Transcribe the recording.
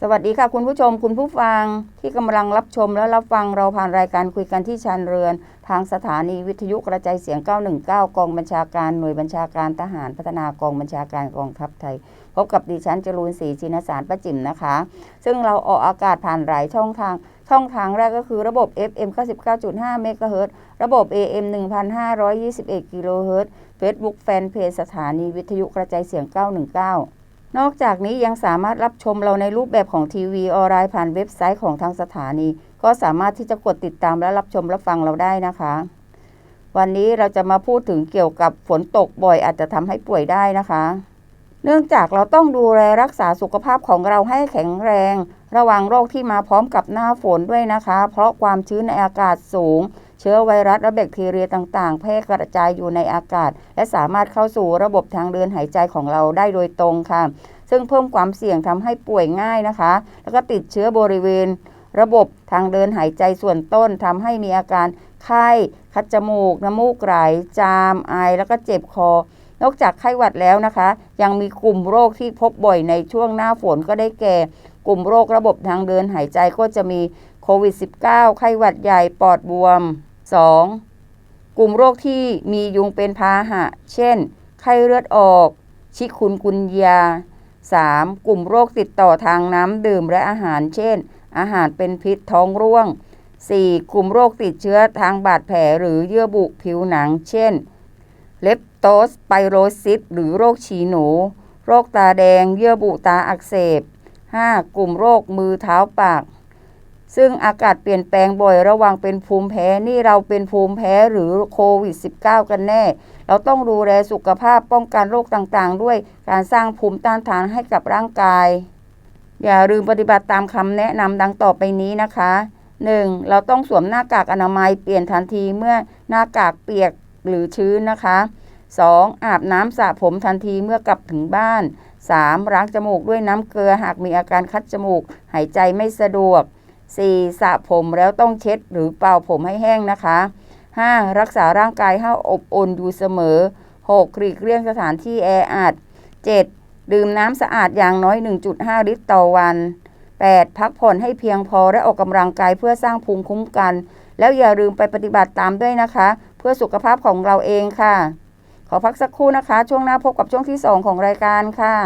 สวัสดีค่ะคุณผู้ชมคุณผู้ฟังที่กำลังรับชมและรับฟังเราผ่านรายการคุยกันที่ชานเรือน ทางสถานีวิทยุกระจายเสียง 919 กองบัญชาการหน่วยบัญชาการทหารพัฒนากองบัญชาการกองทัพไทย พบกับดิฉันจรูนศรีชินสารประจิมนะคะ ซึ่งเราออกอากาศผ่านหลายช่องทาง ช่องทางแรกก็คือระบบ FM 99.5เมกะเฮิรตซ์ระบบ AM 1521กิโลเฮิรตซ์ Facebook แฟนเพจสถานีวิทยุกระจายเสียง 919 นอกจากนี้ยังสามารถรับชมเราในรูปแบบของทีวีออนไลน์ผ่านเว็บไซต์ของทางสถานี ก็สามารถที่จะกดติดตามและรับชมรับฟังเราได้นะคะ วันนี้เราจะมาพูดถึงเกี่ยวกับฝนตกบ่อยอาจจะทำให้ป่วยได้นะคะ เนื่องจากเราต้องดูแลรักษาสุขภาพของเราให้แข็งแรง ระวังโรคที่มาพร้อมกับหน้าฝนด้วยนะคะ เพราะความชื้นในอากาศสูง เชื้อไวรัสและแบคทีเรียต่าง ๆ แพร่กระจายอยู่ในอากาศ และสามารถเข้าสู่ระบบทางเดินหายใจของเราได้โดยตรงค่ะ ซึ่งเพิ่มความเสี่ยงทำให้ป่วยง่ายนะคะ แล้วก็ติดเชื้อบริเวณ ระบบทางเดินหายใจส่วนต้นทำให้มีอาการไข้คัดจมูก น้ำมูกไหลจาม ไอ แล้วก็เจ็บคอ นอกจากไข้หวัดแล้วนะคะ ยังมีกลุ่มโรคที่พบบ่อยในช่วงหน้าฝนก็ได้แก่ กลุ่มโรคระบบทางเดินหายใจก็จะมี โควิด -19 ไข้หวัดใหญ่ปอดบวม 2. กลุ่มโรคที่มียุงเป็นพาหะ เช่น ไข้เลือดออก ชิคุนกุนยา 3. กลุ่มโรคติดต่อทางน้ำดื่มและอาหาร เช่น อาหารเป็นพิษท้องร่วง 4. กลุ่มโรคติดเชื้อทางบาดแผลหรือเยื่อบุผิวหนัง เช่น เลปโตสไปโรซิสหรือโรคฉีหนู โรคตาแดง เยื่อบุตาอักเสบ 5. กลุ่มโรคมือเท้าปาก ซึ่งอากาศเปลี่ยนแปลงบ่อยระวังเป็นภูมิแพ้นี่เราเป็นภูมิแพ้หรือโควิด -19 กันแน่ เราต้องดูแลสุขภาพป้องกันโรคต่างๆ ด้วยการสร้างภูมิต้านทานให้กับร่างกาย อย่าลืมปฏิบัติตามคำแนะนำดังต่อไปนี้นะคะ 1. เราต้องสวมหน้ากากอนามัยเปลี่ยนทันทีเมื่อหน้ากากเปียกหรือชื้นนะคะ 2. อาบน้ำสระผมทันทีเมื่อกลับถึงบ้าน 3. ล้างจมูกด้วยน้ำเกลือหากมีอาการคัดจมูก หายใจไม่สะดวก 4. สระผมแล้วต้องเช็ดหรือเป่าผมให้แห้งนะคะ 5. รักษาร่างกายให้อบอุ่นอยู่เสมอ 6. หลีกเลี่ยงสถานที่แออัด 7. ดื่มน้ำสะอาดอย่างน้อย 1.5 ลิตรต่อวัน 8. พักผ่อนให้เพียงพอและออกกำลังกายเพื่อสร้างภูมิคุ้มกัน แล้วอย่าลืมไปปฏิบัติตามด้วยนะคะ เพื่อสุขภาพของเราเองค่ะ ขอพักสักครู่นะคะ ช่วงหน้าพบกับช่วงที่ 2 ของรายการค่ะ